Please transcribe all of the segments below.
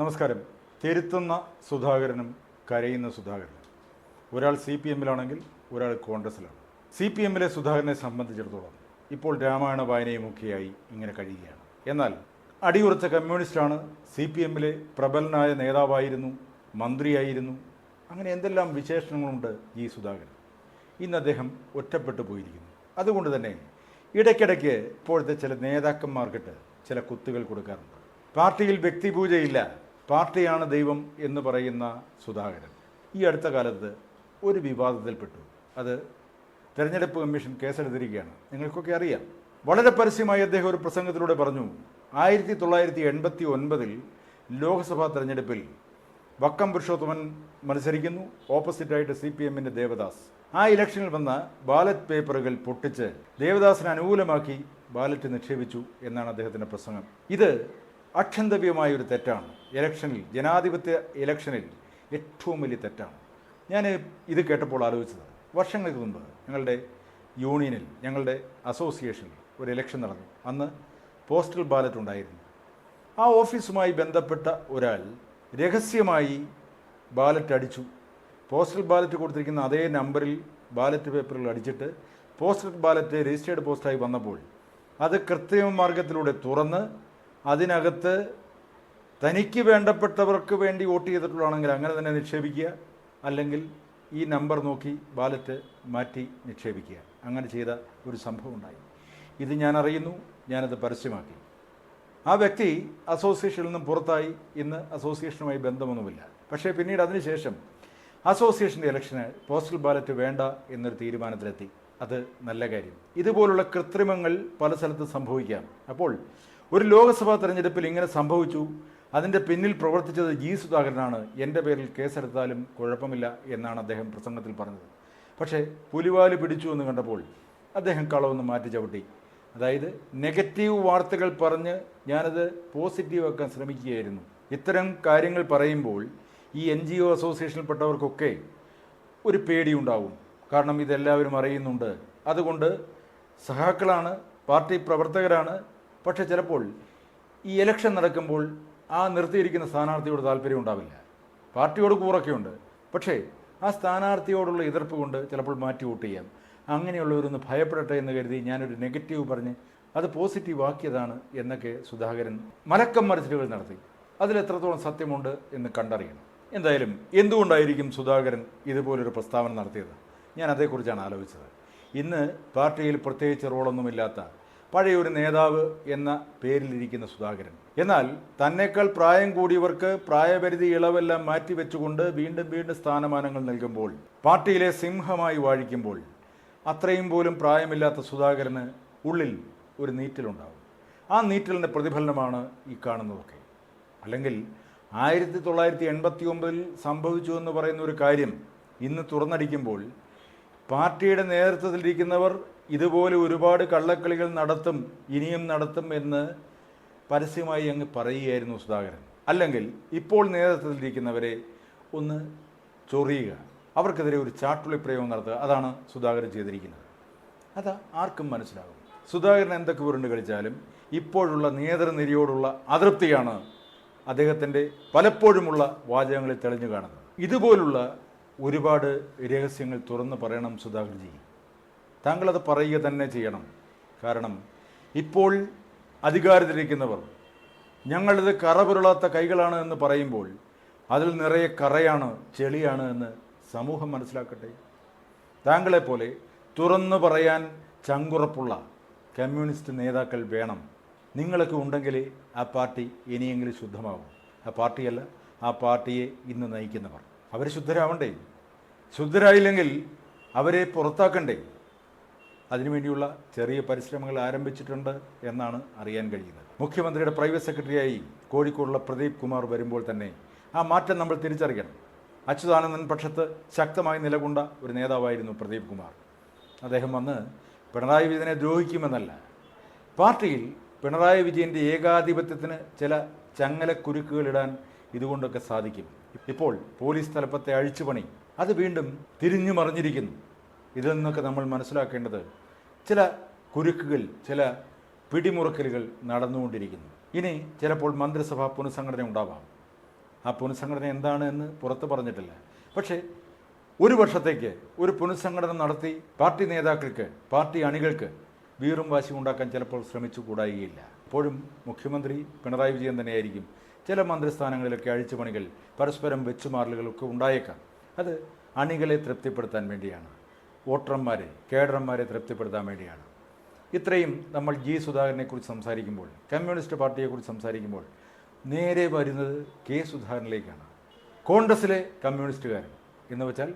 നമസ്കാരം. തിരുത്തുന്ന സുധാകരനും കരയുന്ന സുധാകരനും. ഒരാൾ സി പി എമ്മിലാണെങ്കിൽ ഒരാൾ കോൺഗ്രസിലാണ് സി പി എമ്മിലെ സുധാകരനെ സംബന്ധിച്ചിടത്തോളം ഇപ്പോൾ രാമായണ വായനയുമൊക്കെയായി ഇങ്ങനെ കഴിയുകയാണ്. എന്നാൽ അടിയുറച്ച കമ്മ്യൂണിസ്റ്റാണ് സി പി എമ്മിലെ പ്രബലനായ നേതാവായിരുന്നു മന്ത്രിയായിരുന്നു. അങ്ങനെ എന്തെല്ലാം വിശേഷണങ്ങളുണ്ട് ഈ സുധാകരൻ? ഇന്ന് അദ്ദേഹം ഒറ്റപ്പെട്ടു പോയിരിക്കുന്നു. അതുകൊണ്ട് തന്നെ ഇടയ്ക്കിടയ്ക്ക് ഇപ്പോഴത്തെ ചില നേതാക്കന്മാർക്കിട്ട് ചില കുത്തുകൾ കൊടുക്കാറുണ്ട്. പാർട്ടിയിൽ വ്യക്തിപൂജയില്ല പാർട്ടിയാണ് ദൈവം എന്ന് പറയുന്ന സുധാകരൻ. ഈ അടുത്ത കാലത്ത് ഒരു വിവാദത്തിൽപ്പെട്ടു. അത് തെരഞ്ഞെടുപ്പ് കമ്മീഷൻ കേസെടുത്തിരിക്കുകയാണ്. നിങ്ങൾക്കൊക്കെ അറിയാം. വളരെ പരസ്യമായി അദ്ദേഹം ഒരു പ്രസംഗത്തിലൂടെ പറഞ്ഞു ആയിരത്തി തൊള്ളായിരത്തി എൺപത്തി ഒൻപതിൽ ലോക്സഭാ തെരഞ്ഞെടുപ്പിൽ വക്കം പുരുഷോത്തമൻ മത്സരിക്കുന്നു. ഓപ്പോസിറ്റായിട്ട് സി പി എമ്മിന്റെ ദേവദാസ്. ആ ഇലക്ഷനിൽ വന്ന ബാലറ്റ് പേപ്പറുകൾ പൊട്ടിച്ച് ദേവദാസിനെ അനുകൂലമാക്കി ബാലറ്റ് നിക്ഷേപിച്ചു എന്നാണ് അദ്ദേഹത്തിന്റെ പ്രസംഗം. ഇത് അക്ഷന്തവ്യമായ ഒരു തെറ്റാണ്. ഇലക്ഷനിൽ ജനാധിപത്യ ഇലക്ഷനിൽ ഏറ്റവും വലിയ തെറ്റാണ്. ഞാൻ ഇത് കേട്ടപ്പോൾ ആലോചിച്ചത് വർഷങ്ങൾക്ക് മുമ്പ് ഞങ്ങളുടെ യൂണിയനിൽ ഞങ്ങളുടെ അസോസിയേഷനിൽ ഒരു ഇലക്ഷൻ നടന്നു. അന്ന് പോസ്റ്റൽ ബാലറ്റ് ഉണ്ടായിരുന്നു. ആ ഓഫീസുമായി ബന്ധപ്പെട്ട ഒരാൾ രഹസ്യമായി ബാലറ്റ് അടിച്ചു. പോസ്റ്റൽ ബാലറ്റ് കൊടുത്തിരിക്കുന്ന അതേ നമ്പറിൽ ബാലറ്റ് പേപ്പറുകൾ അടിച്ചിട്ട് പോസ്റ്റൽ ബാലറ്റ് രജിസ്റ്റേർഡ് പോസ്റ്റായി വന്നപ്പോൾ അത് കൃത്രിമ മാർഗത്തിലൂടെ തുറന്ന് അതിനകത്ത് തനിക്ക് വേണ്ടപ്പെട്ടവർക്ക് വേണ്ടി വോട്ട് ചെയ്തിട്ടുള്ളതാണെങ്കിൽ അങ്ങനെ തന്നെ നിക്ഷേപിക്കുക. അല്ലെങ്കിൽ ഈ നമ്പർ നോക്കി ബാലറ്റ് മാറ്റി നിക്ഷേപിക്കുക. അങ്ങനെ ചെയ്ത ഒരു സംഭവം ഉണ്ടായി. ഇത് ഞാൻ അറിയുന്നു. ഞാനത് പരസ്യമാക്കി. ആ വ്യക്തി അസോസിയേഷനിൽ നിന്നും പുറത്തായി. ഇന്ന് അസോസിയേഷനുമായി ബന്ധമൊന്നുമില്ല. പക്ഷേ പിന്നീട് അതിനുശേഷം അസോസിയേഷന്റെ ഇലക്ഷന് പോസ്റ്റൽ ബാലറ്റ് വേണ്ട എന്നൊരു തീരുമാനത്തിലെത്തി. അത് നല്ല കാര്യം. ഇതുപോലുള്ള കൃത്രിമങ്ങൾ പല സ്ഥലത്തും സംഭവിക്കാം. അപ്പോൾ ഒരു ലോക്സഭാ തെരഞ്ഞെടുപ്പിൽ ഇങ്ങനെ സംഭവിച്ചു. അതിന്റെ പിന്നിൽ പ്രവർത്തിച്ചത് ജി സുധാകരനാണ്. എന്റെ പേരിൽ കേസെടുത്താലും കുഴപ്പമില്ല എന്നാണ് അദ്ദേഹം പ്രസംഗത്തിൽ പറഞ്ഞത്. പക്ഷേ പുലിവാൽ പിടിച്ചു എന്ന് കണ്ടപ്പോൾ അദ്ദേഹം കളവൊന്ന് മാറ്റി ചവിട്ടി. അതായത് നെഗറ്റീവ് വാർത്തകൾ പറഞ്ഞ് ഞാനത് പോസിറ്റീവ് ആക്കാൻ ശ്രമിക്കുകയായിരുന്നു. ഇത്തരം കാര്യങ്ങൾ പറയുമ്പോൾ ഈ എൻ ജി ഒ അസോസിയേഷനിൽപ്പെട്ടവർക്കൊക്കെ ഒരു പേടിയുണ്ടാവും. കാരണം ഇതെല്ലാവരും അറിയുന്നുണ്ട്. അതുകൊണ്ട് സഹാക്കളാണ് പാർട്ടി പ്രവർത്തകരാണ് പക്ഷേ ചിലപ്പോൾ ഈ ഇലക്ഷൻ നടക്കുമ്പോൾ ആ നിർത്തിയിരിക്കുന്ന സ്ഥാനാർത്ഥിയോട് താല്പര്യം ഉണ്ടാവില്ല. പാർട്ടിയോട് കൂറൊക്കെയുണ്ട്. പക്ഷേ ആ സ്ഥാനാർത്ഥിയോടുള്ള എതിർപ്പ് കൊണ്ട് ചിലപ്പോൾ മാറ്റി വോട്ട് ചെയ്യാം. അങ്ങനെയുള്ളവരൊന്ന് ഭയപ്പെടട്ടെ എന്ന് കരുതി ഞാനൊരു നെഗറ്റീവ് പറഞ്ഞ് അത് പോസിറ്റീവ് ആക്കിയതാണ് എന്നൊക്കെ സുധാകരൻ മലക്കം മറിച്ചിലുകൾ നടത്തി. അതിലെത്രത്തോളം സത്യമുണ്ട് എന്ന് കണ്ടറിയണം. എന്തായാലും എന്തുകൊണ്ടായിരിക്കും സുധാകരൻ ഇതുപോലൊരു പ്രസ്താവന നടത്തിയത്? ഞാൻ അതേക്കുറിച്ചാണ് ആലോചിച്ചത്. ഇന്ന് പാർട്ടിയിൽ പ്രത്യേകിച്ച് റോളൊന്നുമില്ലാത്ത പഴയ ഒരു നേതാവ് എന്ന പേരിലിരിക്കുന്ന സുധാകരൻ. എന്നാൽ തന്നേക്കാൾ പ്രായം കൂടിയവർക്ക് പ്രായപരിധി ഇളവെല്ലാം മാറ്റിവെച്ചുകൊണ്ട് വീണ്ടും വീണ്ടും സ്ഥാനമാനങ്ങൾ നൽകുമ്പോൾ പാർട്ടിയിലെ സിംഹമായി വാഴിക്കുമ്പോൾ അത്രയും പോലും പ്രായമില്ലാത്ത സുധാകരന് ഉള്ളിൽ ഒരു നീറ്റലുണ്ടാവും. ആ നീറ്റലിന്റെ പ്രതിഫലനമാണ് ഈ കാണുന്നതൊക്കെ. അല്ലെങ്കിൽ ആയിരത്തി തൊള്ളായിരത്തി എൺപത്തി ഒമ്പതിൽ സംഭവിച്ചു എന്ന് പറയുന്ന ഒരു കാര്യം ഇന്ന് തുറന്നടിക്കുമ്പോൾ പാർട്ടിയുടെ നേതൃത്വത്തിലിരിക്കുന്നവർ ഇതുപോലെ ഒരുപാട് കള്ളക്കളികൾ നടത്തും ഇനിയും നടത്തും എന്ന് പരസ്യമായി അങ്ങ് പറയുകയായിരുന്നു സുധാകരൻ. അല്ലെങ്കിൽ ഇപ്പോൾ നേതൃത്വത്തിലിരിക്കുന്നവരെ ഒന്ന് ചൊറിയുക. അവർക്കെതിരെ ഒരു ചാട്ടുളി പ്രയോഗം നടത്തുക. അതാണ് സുധാകരൻ ചെയ്തിരിക്കുന്നത്. അത് ആർക്കും മനസ്സിലാകും. സുധാകരൻ എന്തൊക്കെ ഉരുണ്ട് കളിച്ചാലും ഇപ്പോഴുള്ള നേതൃനിരയോടുള്ള അതൃപ്തിയാണ് അദ്ദേഹത്തിന്റെ പലപ്പോഴുമുള്ള വാചകങ്ങളിൽ തെളിഞ്ഞു കാണുന്നത്. ഇതുപോലുള്ള ഒരുപാട് രഹസ്യങ്ങൾ തുറന്ന് പറയണം സുധാകർജി താങ്കളത് പറയുക തന്നെ ചെയ്യണം. കാരണം ഇപ്പോൾ അധികാരത്തിലിരിക്കുന്നവർ ഞങ്ങളിത് കറപുരളാത്ത കൈകളാണ് എന്ന് പറയുമ്പോൾ അതിൽ നിറയെ കറയാണ് ചെളിയാണ് എന്ന് സമൂഹം മനസ്സിലാക്കട്ടെ. താങ്കളെപ്പോലെ തുറന്നു പറയാൻ ചങ്കുറപ്പുള്ള കമ്മ്യൂണിസ്റ്റ് നേതാക്കൾ വേണം. നിങ്ങളൊക്കെ ഉണ്ടെങ്കിൽ ആ പാർട്ടി ഇനിയെങ്കിലും ശുദ്ധമാകും ആ പാർട്ടിയല്ല ആ പാർട്ടിയെ ഇന്ന് നയിക്കുന്നവർ. അവർ ശുദ്ധരാവണ്ടേ? ശുദ്ധരായില്ലെങ്കിൽ അവരെ പുറത്താക്കണ്ടേ? അതിനുവേണ്ടിയുള്ള ചെറിയ പരിശ്രമങ്ങൾ ആരംഭിച്ചിട്ടുണ്ട് എന്നാണ് അറിയാൻ കഴിയുന്നത്. മുഖ്യമന്ത്രിയുടെ പ്രൈവറ്റ് സെക്രട്ടറിയായി കോഴിക്കോടുള്ള പ്രദീപ് കുമാർ വരുമ്പോൾ തന്നെ ആ മാറ്റം നമ്മൾ തിരിച്ചറിയണം. അച്യുതാനന്ദൻ പക്ഷത്ത് ശക്തമായി നിലകൊണ്ട ഒരു നേതാവായിരുന്നു പ്രദീപ് കുമാർ. അദ്ദേഹം വന്ന് പിണറായി വിജയനെ ദ്രോഹിക്കുമെന്നല്ല പാർട്ടിയിൽ പിണറായി വിജയന്റെ ഏകാധിപത്യത്തിന് ചില ചങ്ങലക്കുരുക്കുകളിടാൻ ഇതുകൊണ്ടൊക്കെ സാധിക്കും. ഇപ്പോൾ പോലീസ് തലപ്പത്തെ അഴിച്ചുപണി അത് വീണ്ടും തിരിഞ്ഞു മറിഞ്ഞിരിക്കുന്നു ഇതിൽ നിന്നൊക്കെ നമ്മൾ മനസ്സിലാക്കേണ്ടത് ചില കുരുക്കുകൾ ചില പിടിമുറുക്കലുകൾ നടന്നുകൊണ്ടിരിക്കുന്നു. ഇനി ചിലപ്പോൾ മന്ത്രിസഭ പുനഃസംഘടന ഉണ്ടാവാം. ആ പുനഃസംഘടന എന്താണ് എന്ന് പുറത്ത് പറഞ്ഞിട്ടില്ല. പക്ഷേ ഒരു വർഷത്തേക്ക് ഒരു പുനഃസംഘടന നടത്തി പാർട്ടി നേതാക്കൾക്ക് പാർട്ടി അണികൾക്ക് വീറും വാശി ഉണ്ടാക്കാൻ ചിലപ്പോൾ ശ്രമിച്ചു കൂടായികയില്ല ഇപ്പോഴും മുഖ്യമന്ത്രി പിണറായി വിജയൻ തന്നെയായിരിക്കും ചില മന്ത്രിസ്ഥാനങ്ങളിലൊക്കെ അഴിച്ചുപണികൾ പരസ്പരം വെച്ചുമാറലുകളൊക്കെ ഉണ്ടായേക്കാം. അത് അണികളെ തൃപ്തിപ്പെടുത്താൻ വേണ്ടിയാണ്. വോട്ടർമാരെ കേഡർമാരെ തൃപ്തിപ്പെടുത്താൻ വേണ്ടിയാണ്. ഇത്രയും നമ്മൾ ജി സുധാകരനെക്കുറിച്ച് സംസാരിക്കുമ്പോൾ കമ്മ്യൂണിസ്റ്റ് പാർട്ടിയെക്കുറിച്ച് സംസാരിക്കുമ്പോൾ നേരെ വരുന്നത് കെ സുധാകരനിലേക്കാണ്. കോൺഗ്രസിലെ കമ്മ്യൂണിസ്റ്റുകാരൻ എന്ന് വെച്ചാൽ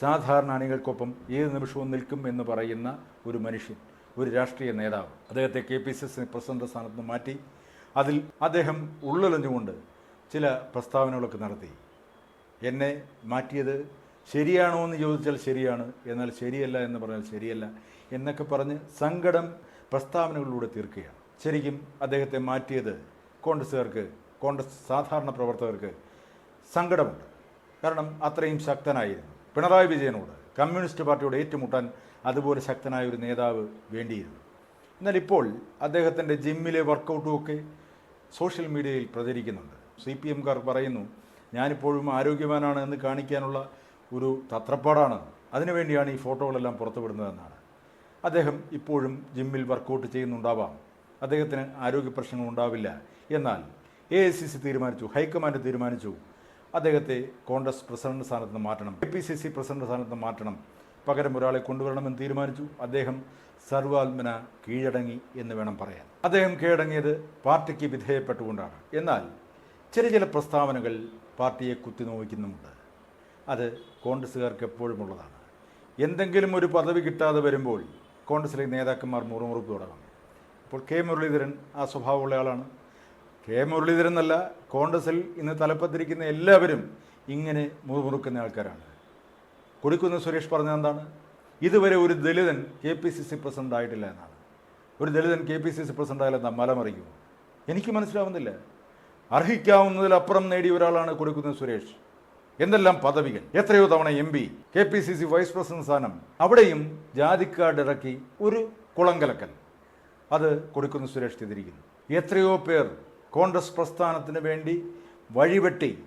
സാധാരണ അണികൾക്കൊപ്പം ഏത് നിമിഷവും നിൽക്കും എന്ന് പറയുന്ന ഒരു മനുഷ്യൻ ഒരു രാഷ്ട്രീയ നേതാവ്. അദ്ദേഹത്തെ K P C C president സ്ഥാനത്ത് മാറ്റി അതിൽ അദ്ദേഹം ഉള്ളലഞ്ഞുകൊണ്ട് ചില പ്രസ്താവനകളൊക്കെ നടത്തി. എന്നെ മാറ്റിയത് ശരിയാണോ എന്ന് ചോദിച്ചാൽ ശരിയാണ് എന്നാൽ ശരിയല്ല എന്ന് പറഞ്ഞാൽ ശരിയല്ല എന്നൊക്കെ പറഞ്ഞ് സങ്കടം പ്രസ്താവനകളിലൂടെ തീർക്കുകയാണ്. ശരിക്കും അദ്ദേഹത്തെ മാറ്റിയത് കോൺഗ്രസ്സുകാർക്ക് കോൺഗ്രസ് സാധാരണ പ്രവർത്തകർക്ക് സങ്കടമുണ്ട്. കാരണം അത്രയും ശക്തനായിരുന്നു. പിണറായി വിജയനോട് കമ്മ്യൂണിസ്റ്റ് പാർട്ടിയോട് ഏറ്റുമുട്ടാൻ അതുപോലെ ശക്തനായ ഒരു നേതാവ് വേണ്ടിയിരുന്നു. എന്നാൽ ഇപ്പോൾ അദ്ദേഹത്തിന്റെ ജിമ്മിലെ വർക്കൗട്ടും ഒക്കെ സോഷ്യൽ മീഡിയയിൽ പ്രചരിക്കുന്നുണ്ട്. സി പി എംകാർ പറയുന്നു ഞാനിപ്പോഴും ആരോഗ്യവാനാണ് എന്ന് കാണിക്കാനുള്ള ഒരു തത്രപ്പാടാണ്. അതിനുവേണ്ടിയാണ് ഈ ഫോട്ടോകളെല്ലാം പുറത്തുവിടുന്നതെന്നാണ്. അദ്ദേഹം ഇപ്പോഴും ജിമ്മിൽ വർക്കൗട്ട് ചെയ്യുന്നുണ്ടാവാം. അദ്ദേഹത്തിന് ആരോഗ്യ പ്രശ്നങ്ങൾ ഉണ്ടാവില്ല. എന്നാൽ എ ഐ സി സി തീരുമാനിച്ചു ഹൈക്കമാൻഡ് തീരുമാനിച്ചു. അദ്ദേഹത്തെ കോൺഗ്രസ് പ്രസിഡന്റ് സ്ഥാനത്ത് നിന്ന് മാറ്റണം A P C C president സ്ഥാനത്ത് നിന്ന് മാറ്റണം. പകരം ഒരാളെ കൊണ്ടുവരണമെന്ന് തീരുമാനിച്ചു. അദ്ദേഹം സർവാത്മന കീഴടങ്ങി എന്ന് വേണം പറയാൻ. അദ്ദേഹം കീഴടങ്ങിയത് പാർട്ടിക്ക് വിധേയപ്പെട്ടുകൊണ്ടാണ്. എന്നാൽ ചില ചില പ്രസ്താവനകൾ പാർട്ടിയെ കുത്തിനോവിക്കുന്നുമുണ്ട് അത് കോൺഗ്രസ്സുകാർക്ക് എപ്പോഴും ഉള്ളതാണ് എന്തെങ്കിലും ഒരു പദവി കിട്ടാതെ വരുമ്പോൾ കോൺഗ്രസിലെ നേതാക്കന്മാർ മുറുമുറുപ്പ് തുടങ്ങും. അപ്പോൾ കെ മുരളീധരൻ ആ സ്വഭാവമുള്ള ആളാണ് കെ മുരളീധരൻ എന്നല്ല കോൺഗ്രസിൽ ഇന്ന് തലപ്പത്തിരിക്കുന്ന എല്ലാവരും ഇങ്ങനെ മുറുമുറുക്കുന്ന ആൾക്കാരാണ്. കൊടുക്കുന്ന സുരേഷ് പറഞ്ഞത് എന്താണ്? ഇതുവരെ ഒരു ദലിതൻ K P C C president ആയിട്ടില്ല എന്നാണ്. ഒരു ദലിതൻ K P C C president ആയാലും എന്താ മലമറിക്കുമോ എനിക്ക് മനസ്സിലാവുന്നില്ല. അർഹിക്കാവുന്നതിലപ്പുറം നേടിയ ഒരാളാണ് കൊടുക്കുന്ന സുരേഷ്. എന്തെല്ലാം പദവികൾ? എത്രയോ തവണ M P K P C C vice president സ്ഥാനം. അവിടെയും ജാതിക്കാർഡ് ഇറക്കി ഒരു കുളങ്കലക്കൽ. അത് കൊടുക്കുന്ന സുരേഷ് ചെയ്തിരിക്കുന്നു എത്രയോ പേർ കോൺഗ്രസ് പ്രസ്ഥാനത്തിന് വേണ്ടി വഴിവെട്ടി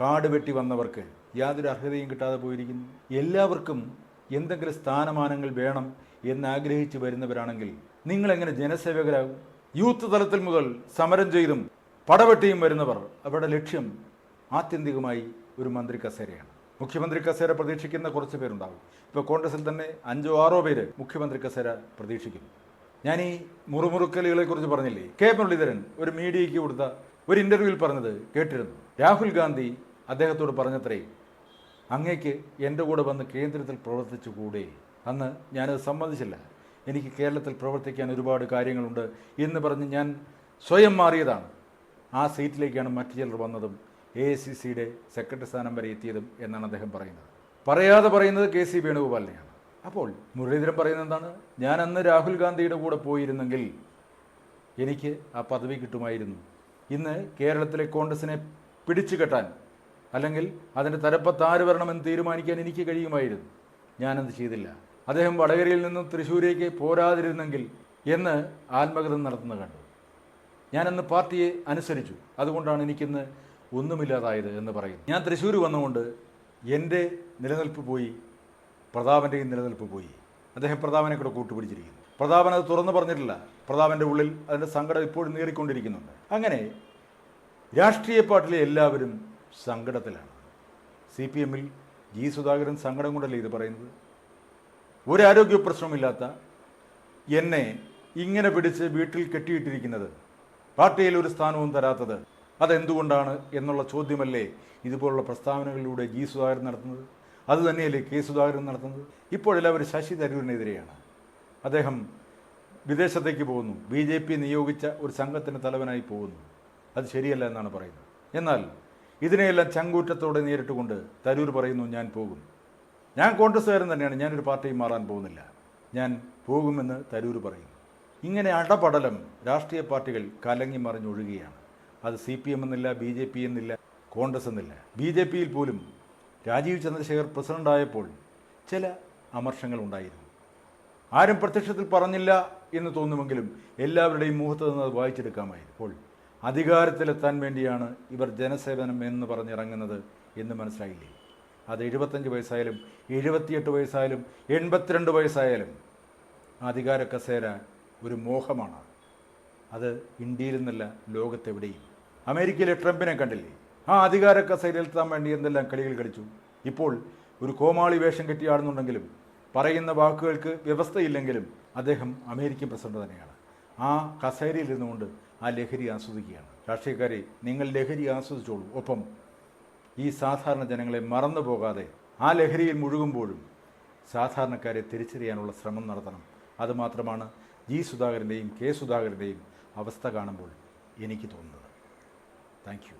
കാട് വെട്ടി വന്നവർക്ക് യാതൊരു അർഹതയും കിട്ടാതെ പോയിരിക്കുന്നു. എല്ലാവർക്കും എന്തെങ്കിലും സ്ഥാനമാനങ്ങൾ വേണം എന്നാഗ്രഹിച്ച് വരുന്നവരാണെങ്കിൽ നിങ്ങളെങ്ങനെ ജനസേവകരാകും? യൂത്ത് തലത്തിൽ മുതൽ സമരം ചെയ്തും പടവെട്ടിയും വരുന്നവർ. അവരുടെ ലക്ഷ്യം ആത്യന്തികമായി ഒരു മന്ത്രി കസേരയാണ്. മുഖ്യമന്ത്രി കസേര പ്രതീക്ഷിക്കുന്ന കുറച്ച് പേരുണ്ടാവും. ഇപ്പോൾ കോൺഗ്രസിൽ തന്നെ അഞ്ചോ ആറോ പേര് മുഖ്യമന്ത്രി കസേര പ്രതീക്ഷിക്കുന്നു. ഞാൻ ഈ മുറുമുറുക്കലുകളെ കുറിച്ച് പറഞ്ഞില്ലേ? കെ. മുരളീധരൻ ഒരു മീഡിയയ്ക്ക് കൊടുത്ത ഒരു ഇന്റർവ്യൂവിൽ പറഞ്ഞത് കേട്ടിരുന്നു. രാഹുൽ ഗാന്ധി അദ്ദേഹത്തോട് പറഞ്ഞത്രേ അങ്ങേക്ക് എന്റെ കൂടെ വന്ന് കേന്ദ്രത്തിൽ പ്രവർത്തിച്ചു കൂടെ? അന്ന് ഞാനത് സമ്മതിച്ചില്ല. എനിക്ക് കേരളത്തിൽ പ്രവർത്തിക്കാൻ ഒരുപാട് കാര്യങ്ങളുണ്ട് എന്ന് പറഞ്ഞ് ഞാൻ സ്വയം മാറിയതാണ്. ആ സീറ്റിലേക്കാണ് മറ്റു ചിലർ വന്നതും എ ഐ സി സിയുടെ സെക്രട്ടറി സ്ഥാനം വരെ എത്തിയതും എന്നാണ് അദ്ദേഹം പറയുന്നത്. പറയാതെ പറയുന്നത് കെ സി വേണുഗോപാലിനെയാണ്. അപ്പോൾ മുരളീധരൻ പറയുന്നത് എന്താണ്? ഞാൻ അന്ന് രാഹുൽ ഗാന്ധിയുടെ കൂടെ പോയിരുന്നെങ്കിൽ എനിക്ക് ആ പദവി കിട്ടുമായിരുന്നു. ഇന്ന് കേരളത്തിലെ കോൺഗ്രസിനെ പിടിച്ചു കെട്ടാൻ അല്ലെങ്കിൽ അതിന്റെ തലപ്പത്ത് ആര് വരണമെന്ന് തീരുമാനിക്കാൻ എനിക്ക് കഴിയുമായിരുന്നു. ഞാനത് ചെയ്തില്ല. അദ്ദേഹം വടകരയിൽ നിന്നും തൃശ്ശൂരേക്ക് പോരാതിരുന്നെങ്കിൽ എന്ന് ആത്മകഥം നടത്തുന്നത് കണ്ടു. ഞാനന്ന് പാർട്ടിയെ അനുസരിച്ചു. അതുകൊണ്ടാണ് എനിക്കിന്ന് ഒന്നുമില്ലാതായത് എന്ന് പറയുന്നു. ഞാൻ തൃശ്ശൂർ വന്നുകൊണ്ട് എന്റെ നിലനിൽപ്പ് പോയി പ്രതാപന്റെയും നിലനിൽപ്പ് പോയി. അദ്ദേഹം പ്രതാപനെ കൂടെ കൂട്ടുപിടിച്ചിരിക്കുന്നു. പ്രതാപൻ അത് തുറന്നു പറഞ്ഞിട്ടില്ല. പ്രതാപന്റെ ഉള്ളിൽ അതിന്റെ സങ്കടം ഇപ്പോഴും നേറിക്കൊണ്ടിരിക്കുന്നുണ്ട്. അങ്ങനെ രാഷ്ട്രീയ പാർട്ടിലെ എല്ലാവരും സങ്കടത്തിലാണ്. സി പി എമ്മിൽ ജി സുധാകരൻ സങ്കടം കൊണ്ടല്ലേ ഇത് പറയുന്നത്? ഒരു ആരോഗ്യ പ്രശ്നമില്ലാത്ത എന്നെ ഇങ്ങനെ പിടിച്ച് വീട്ടിൽ കെട്ടിയിട്ടിരിക്കുന്നത് പാർട്ടിയിൽ ഒരു സ്ഥാനവും തരാത്തത് അതെന്തുകൊണ്ടാണ് എന്നുള്ള ചോദ്യമല്ലേ ഇതുപോലുള്ള പ്രസ്താവനകളിലൂടെ ജി സുധാകരൻ നടത്തുന്നത്? അതുതന്നെയല്ലേ കെ സുധാകരൻ നടത്തുന്നത്? ഇപ്പോഴെല്ലാവരും ശശി തരൂരിനെതിരെയാണ്. അദ്ദേഹം വിദേശത്തേക്ക് പോകുന്നു. ബി ജെ പി നിയോഗിച്ച ഒരു സംഘത്തിന് തലവനായി പോകുന്നു. അത് ശരിയല്ല എന്നാണ് പറയുന്നത്. എന്നാൽ ഇതിനെയെല്ലാം ചങ്കൂറ്റത്തോടെ നേരിട്ടുകൊണ്ട് തരൂർ പറയുന്നു ഞാൻ പോകും. ഞാൻ കോൺഗ്രസ്സുകാരൻ തന്നെയാണ്. ഞാനൊരു പാർട്ടിയും മാറാൻ പോകുന്നില്ല. ഞാൻ പോകുമെന്ന് തരൂർ പറയുന്നു. ഇങ്ങനെ അടപടലം രാഷ്ട്രീയ പാർട്ടികൾ കലങ്ങി മറിഞ്ഞൊഴുകുകയാണ്. അത് സി പി എം എന്നില്ല ബി ജെ പി എന്നില്ല കോൺഗ്രസ് എന്നില്ല. ബി ജെ പിയിൽ പോലും രാജീവ് ചന്ദ്രശേഖർ പ്രസിഡന്റായപ്പോൾ ചില അമർഷങ്ങൾ ഉണ്ടായിരുന്നു. ആരും പ്രത്യക്ഷത്തിൽ പറഞ്ഞില്ല എന്ന് തോന്നുമെങ്കിലും എല്ലാവരുടെയും മുഖത്ത് നിന്ന് അത് വായിച്ചെടുക്കാമായിരുന്നു. അപ്പോൾ അധികാരത്തിലെത്താൻ വേണ്ടിയാണ് ഇവർ ജനസേവനം എന്ന് പറഞ്ഞിറങ്ങുന്നത് എന്ന് മനസ്സിലായില്ലേ? അത് എഴുപത്തഞ്ച് വയസ്സായാലും എഴുപത്തിയെട്ട് വയസ്സായാലും എൺപത്തിരണ്ട് വയസ്സായാലും അധികാര കസേര ഒരു മോഹമാണ്. അത് ഇന്ത്യയിൽ നിന്നല്ല ലോകത്തെവിടെയും. അമേരിക്കയിലെ ട്രംപിനെ കണ്ടില്ലേ? ആ അധികാര കസേരയിലെത്താൻ വേണ്ടി എന്തെല്ലാം കളികൾ കളിച്ചു. ഇപ്പോൾ ഒരു കോമാളി വേഷം കെട്ടിയാണെന്നുണ്ടെങ്കിലും പറയുന്ന വാക്കുകൾക്ക് വ്യവസ്ഥയില്ലെങ്കിലും അദ്ദേഹം അമേരിക്കൻ പ്രസിഡന്റ് തന്നെയാണ്. ആ കസേരയിൽ ഇരുന്നുകൊണ്ട് ആ ലഹരി ആസ്വദിക്കുകയാണ്. രാഷ്ട്രീയക്കാരെ നിങ്ങൾ ലഹരി ആസ്വദിച്ചോളൂ. ഒപ്പം ഈ സാധാരണ ജനങ്ങളെ മറന്നു പോകാതെ ആ ലഹരിയിൽ മുഴുകുമ്പോഴും സാധാരണക്കാരെ തിരിച്ചറിയാനുള്ള ശ്രമം നടത്തണം. അതുമാത്രമാണ് ജി സുധാകരന്റെയും കെ സുധാകരന്റെയും അവസ്ഥ കാണുമ്പോൾ എനിക്ക് തോന്നുന്നത്. Thank you.